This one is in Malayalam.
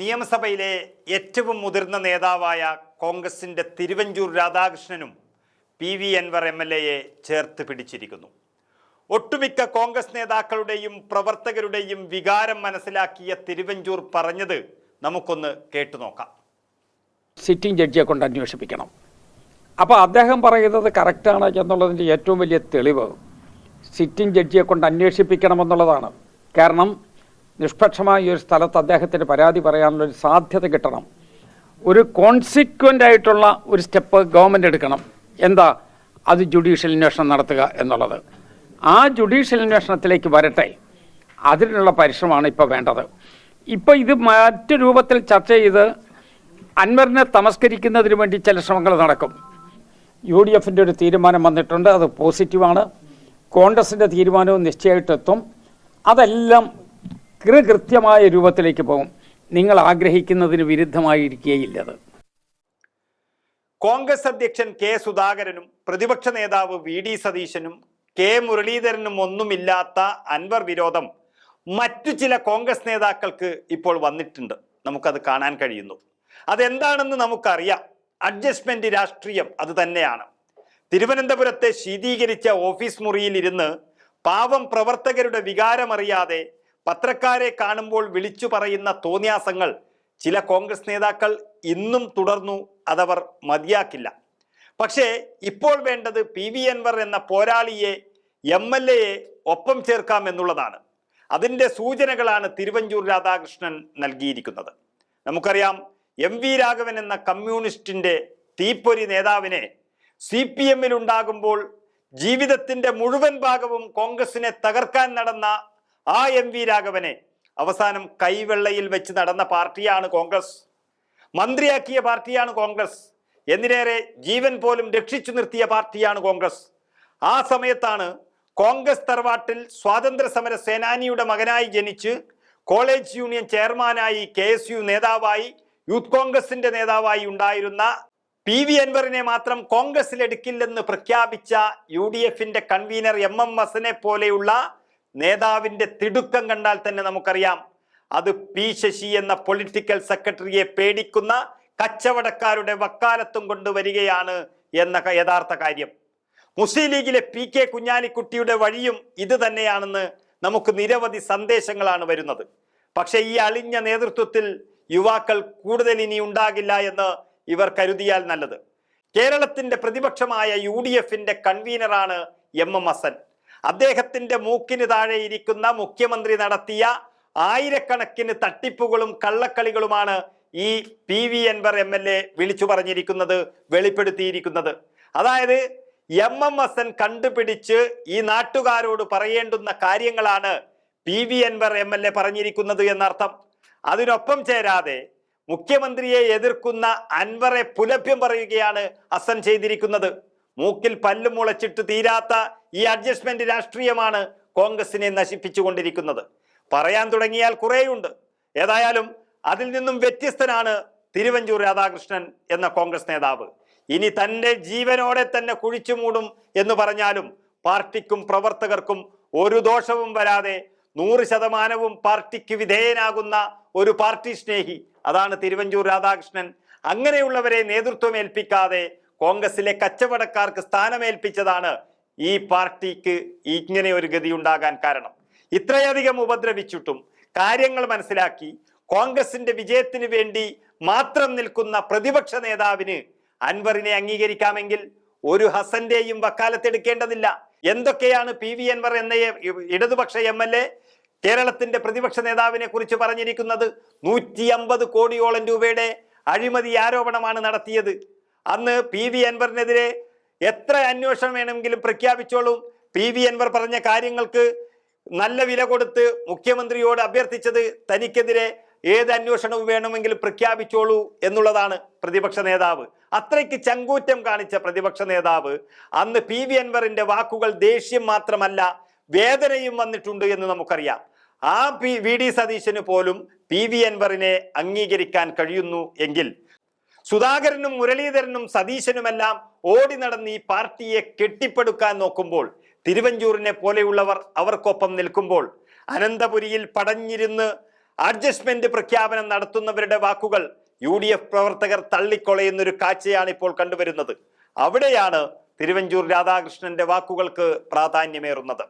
നിയമസഭയിലെ ഏറ്റവും മുതിർന്ന നേതാവായ കോൺഗ്രസിന്റെ Thiruvanchoor രാധാകൃഷ്ണനും P V Anvar M L എയെ ചേർത്ത് പിടിച്ചിരിക്കുന്നു. ഒട്ടുമിക്ക കോൺഗ്രസ് നേതാക്കളുടെയും പ്രവർത്തകരുടെയും വികാരം മനസ്സിലാക്കിയ തിരുവഞ്ചൂർ പറഞ്ഞത് നമുക്കൊന്ന് കേട്ടുനോക്കാം സിറ്റിംഗ് ജഡ്ജിയെ കൊണ്ട് അന്വേഷിപ്പിക്കണം. അപ്പോൾ അദ്ദേഹം പറയുന്നത് കറക്റ്റാണ് എന്നുള്ളതിന്റെ ഏറ്റവും വലിയ തെളിവ് സിറ്റിംഗ് ജഡ്ജിയെ കൊണ്ട് അന്വേഷിപ്പിക്കണമെന്നുള്ളതാണ് കാരണം നിഷ്പക്ഷമായ ഒരു സ്ഥലത്ത് അദ്ദേഹത്തിന് പരാതി പറയാനുള്ള ഒരു സാധ്യത കിട്ടണം. ഒരു കോൺസിക്വന്റ് ആയിട്ടുള്ള ഒരു സ്റ്റെപ്പ് ഗവൺമെന്റ് എടുക്കണം. എന്താ? അത് ജുഡീഷ്യൽ അന്വേഷണം നടത്തുക എന്നുള്ളത്. ആ ജുഡീഷ്യൽ അന്വേഷണത്തിലേക്ക് വരട്ടെ. അതിനുള്ള പരിശ്രമമാണ് ഇപ്പോൾ വേണ്ടത്. ഇപ്പോൾ ഇത് മറ്റു രൂപത്തിൽ ചർച്ച ചെയ്ത് അൻവറിനെ തമസ്കരിക്കുന്നതിന് വേണ്ടി ചില ശ്രമങ്ങൾ നടക്കും. യു ഡി എഫിന്റെ ഒരു തീരുമാനം വന്നിട്ടുണ്ട്. അത് പോസിറ്റീവാണ്. കോൺഗ്രസിന്റെ തീരുമാനവും നിശ്ചയമായിട്ടെത്തും അതെല്ലാം കൃത്യമായ രൂപത്തിലേക്ക് പോകും. നിങ്ങൾ ആഗ്രഹിക്കുന്നതിന് വിരുദ്ധമായിരിക്കുകയില്ല കോൺഗ്രസ് അധ്യക്ഷൻ കെ സുധാകരനും പ്രതിപക്ഷ നേതാവ് വി ഡി സതീശനും കെ മുരളീധരനും ഒന്നുമില്ലാത്ത അൻവർ വിരോധം മറ്റു ചില കോൺഗ്രസ് നേതാക്കൾക്ക് ഇപ്പോൾ വന്നിട്ടുണ്ട്. നമുക്കത് കാണാൻ കഴിയുന്നു. അതെന്താണെന്ന് നമുക്കറിയാം. അഡ്ജസ്റ്റ്മെന്റ് രാഷ്ട്രീയം അത് തന്നെയാണ്. തിരുവനന്തപുരത്തെ ശീതീകരിച്ച ഓഫീസ് മുറിയിൽ ഇരുന്ന് പാവം പ്രവർത്തകരുടെ വികാരമറിയാതെ പത്രക്കാരെ കാണുമ്പോൾ വിളിച്ചു പറയുന്ന തോന്നിയാസങ്ങൾ ചില കോൺഗ്രസ് നേതാക്കൾ ഇന്നും തുടർന്നു അതവർ മതിയാക്കില്ല. പക്ഷേ ഇപ്പോൾ വേണ്ടത് പി വി അൻവർ എന്ന പോരാളിയെ എം എൽ എയെ ഒപ്പം ചേർക്കാം എന്നുള്ളതാണ്. അതിന്റെ സൂചനകളാണ് തിരുവഞ്ചൂർ രാധാകൃഷ്ണൻ നൽകിയിരിക്കുന്നത്. നമുക്കറിയാം എം വി രാഘവൻ എന്ന കമ്മ്യൂണിസ്റ്റിന്റെ തീപ്പൊരി നേതാവിനെ സി പി എമ്മിലുണ്ടാകുമ്പോൾ ജീവിതത്തിന്റെ മുഴുവൻ ഭാഗവും കോൺഗ്രസിനെ തകർക്കാൻ നടന്ന ആ എം വി രാഘവനെ അവസാനം കൈവെള്ളയിൽ വെച്ച് നടന്ന പാർട്ടിയാണ് കോൺഗ്രസ്. മന്ത്രിയാക്കിയ പാർട്ടിയാണ് കോൺഗ്രസ്. എന്തിനേറെ ജീവൻ പോലും രക്ഷിച്ചു നിർത്തിയ പാർട്ടിയാണ് കോൺഗ്രസ്. ആ സമയത്താണ് കോൺഗ്രസ് തറവാട്ടിൽ സ്വാതന്ത്ര്യ സമര സേനാനിയുടെ മകനായി ജനിച്ച് കോളേജ് യൂണിയൻ ചെയർമാനായി കെ എസ് യു നേതാവായി യൂത്ത് കോൺഗ്രസിന്റെ നേതാവായി ഉണ്ടായിരുന്ന പി വി അൻവറിനെ മാത്രം കോൺഗ്രസിൽ എടുക്കില്ലെന്ന് പ്രഖ്യാപിച്ച യു ഡി എഫിന്റെ കൺവീനർ എം എം ഹസനെ പോലെയുള്ള നേതാവിന്റെ തിടുക്കം കണ്ടാൽ തന്നെ നമുക്കറിയാം. അത് പി ശശി എന്ന പൊളിറ്റിക്കൽ സെക്രട്ടറിയെ പേടിക്കുന്ന കച്ചവടക്കാരുടെ വക്കാലത്തും കൊണ്ടുവരികയാണ് എന്ന യഥാർത്ഥ കാര്യം. മുസ്ലിം ലീഗിലെ പി കെ കുഞ്ഞാലിക്കുട്ടിയുടെ വഴിയും ഇത് തന്നെയാണെന്ന് നമുക്ക് നിരവധി സന്ദേശങ്ങളാണ് വരുന്നത്. പക്ഷേ ഈ അളിഞ്ഞ നേതൃത്വത്തിൽ യുവാക്കൾ കൂടുതൽ ഇനി ഉണ്ടാകില്ല എന്ന് ഇവർ കരുതിയാൽ നല്ലത്. കേരളത്തിന്റെ പ്രതിപക്ഷമായ യു ഡി എഫിന്റെ കൺവീനറാണ് എം എം ഹസൻ. അദ്ദേഹത്തിന്റെ മൂക്കിന് താഴെ ഇരിക്കുന്ന മുഖ്യമന്ത്രി നടത്തിയ ആയിരക്കണക്കിന് തട്ടിപ്പുകളും കള്ളക്കളികളുമാണ് ഈ P V Anvar M L A വിളിച്ചു പറഞ്ഞിരിക്കുന്നത് വെളിപ്പെടുത്തിയിരിക്കുന്നത്. അതായത് എം എം ഹസൻ കണ്ടുപിടിച്ച് ഈ നാട്ടുകാരോട് പറയേണ്ടുന്ന കാര്യങ്ങളാണ് P V Anvar M L A പറഞ്ഞിരിക്കുന്നത് എന്നർത്ഥം. അതിനൊപ്പം ചേരാതെ മുഖ്യമന്ത്രിയെ എതിർക്കുന്ന അൻവറെ പുലഭ്യം പറയുകയാണ് അസൻ ചെയ്തിരിക്കുന്നത്. മൂക്കിൽ പല്ല് മുളച്ചിട്ട് തീരാത്ത ഈ അഡ്ജസ്റ്റ്മെന്റ് രാഷ്ട്രീയമാണ് കോൺഗ്രസിനെ നശിപ്പിച്ചുകൊണ്ടിരിക്കുന്നത്. പറയാൻ തുടങ്ങിയാൽ കുറേയുണ്ട്. ഏതായാലും അതിൽ നിന്നും വ്യത്യസ്തനാണ് തിരുവഞ്ചൂർ രാധാകൃഷ്ണൻ എന്ന കോൺഗ്രസ് നേതാവ്. ഇനി തന്റെ ജീവനോടെ തന്നെ കുഴിച്ചു മൂടും എന്ന് പറഞ്ഞാലും പാർട്ടിക്കും പ്രവർത്തകർക്കും ഒരു ദോഷവും വരാതെ നൂറ് ശതമാനവും പാർട്ടിക്ക് വിധേയനാകുന്ന ഒരു പാർട്ടി സ്നേഹി അതാണ് തിരുവഞ്ചൂർ രാധാകൃഷ്ണൻ. അങ്ങനെയുള്ളവരെ നേതൃത്വം ഏൽപ്പിക്കാതെ കോൺഗ്രസിലെ കച്ചവടക്കാർക്ക് സ്ഥാനമേൽപ്പിച്ചതാണ് ഈ പാർട്ടിക്ക് ഇങ്ങനെ ഒരു ഗതി ഉണ്ടാകാൻ കാരണം. ഇത്രയധികം ഉപദ്രവിച്ചിട്ടും കാര്യങ്ങൾ മനസ്സിലാക്കി കോൺഗ്രസിന്റെ വിജയത്തിന് വേണ്ടി മാത്രം നിൽക്കുന്ന പ്രതിപക്ഷ നേതാവിന് അൻവറിനെ അംഗീകരിക്കാമെങ്കിൽ ഒരു ഹസന്റെയും വക്കാലത്തെടുക്കേണ്ടതില്ല എന്തൊക്കെയാണ് പി വി അൻവർ എന്ന ഇടതുപക്ഷ എം എൽ എ കേരളത്തിന്റെ പ്രതിപക്ഷ നേതാവിനെ കുറിച്ച് പറഞ്ഞിരിക്കുന്നത് നൂറ്റി അമ്പത് കോടിയോളം രൂപയുടെ അഴിമതി ആരോപണമാണ് നടത്തിയത്. അന്ന് പി വി അൻവറിനെതിരെ എത്ര അന്വേഷണം വേണമെങ്കിലും പ്രഖ്യാപിച്ചോളും. പി വി അൻവർ പറഞ്ഞ കാര്യങ്ങൾക്ക് നല്ല വില കൊടുത്ത് മുഖ്യമന്ത്രിയോട് അഭ്യർത്ഥിച്ചത് തനിക്കെതിരെ ഏത് അന്വേഷണവും വേണമെങ്കിലും പ്രഖ്യാപിച്ചോളൂ എന്നുള്ളതാണ് പ്രതിപക്ഷ നേതാവ്. അത്രയ്ക്ക് ചങ്കൂറ്റം കാണിച്ച പ്രതിപക്ഷ നേതാവ് അന്ന് പി വി അൻവറിന്റെ വാക്കുകൾ ദേഷ്യം മാത്രമല്ല വേദനയും വന്നിട്ടുണ്ട് എന്ന് നമുക്കറിയാം. ആ പി വി ഡി സതീശന് പോലും പി വി അൻവറിനെ അംഗീകരിക്കാൻ കഴിയുന്നു എങ്കിൽ സുധാകരനും മുരളീധരനും സതീശനുമെല്ലാം ഓടി നടന്ന് ഈ പാർട്ടിയെ കെട്ടിപ്പടുക്കാൻ നോക്കുമ്പോൾ തിരുവഞ്ചൂരിനെ പോലെയുള്ളവർ അവർക്കൊപ്പം നിൽക്കുമ്പോൾ അനന്തപുരിയിൽ പടഞ്ഞിരുന്ന് അഡ്ജസ്റ്റ്മെന്റ് പ്രഖ്യാപനം നടത്തുന്നവരുടെ വാക്കുകൾ യു ഡി എഫ് പ്രവർത്തകർ തള്ളിക്കൊളയുന്ന ഒരു കാഴ്ചയാണ് ഇപ്പോൾ കണ്ടുവരുന്നത്. അവിടെയാണ് തിരുവഞ്ചൂർ രാധാകൃഷ്ണന്റെ വാക്കുകൾക്ക് പ്രാധാന്യമേറുന്നത്.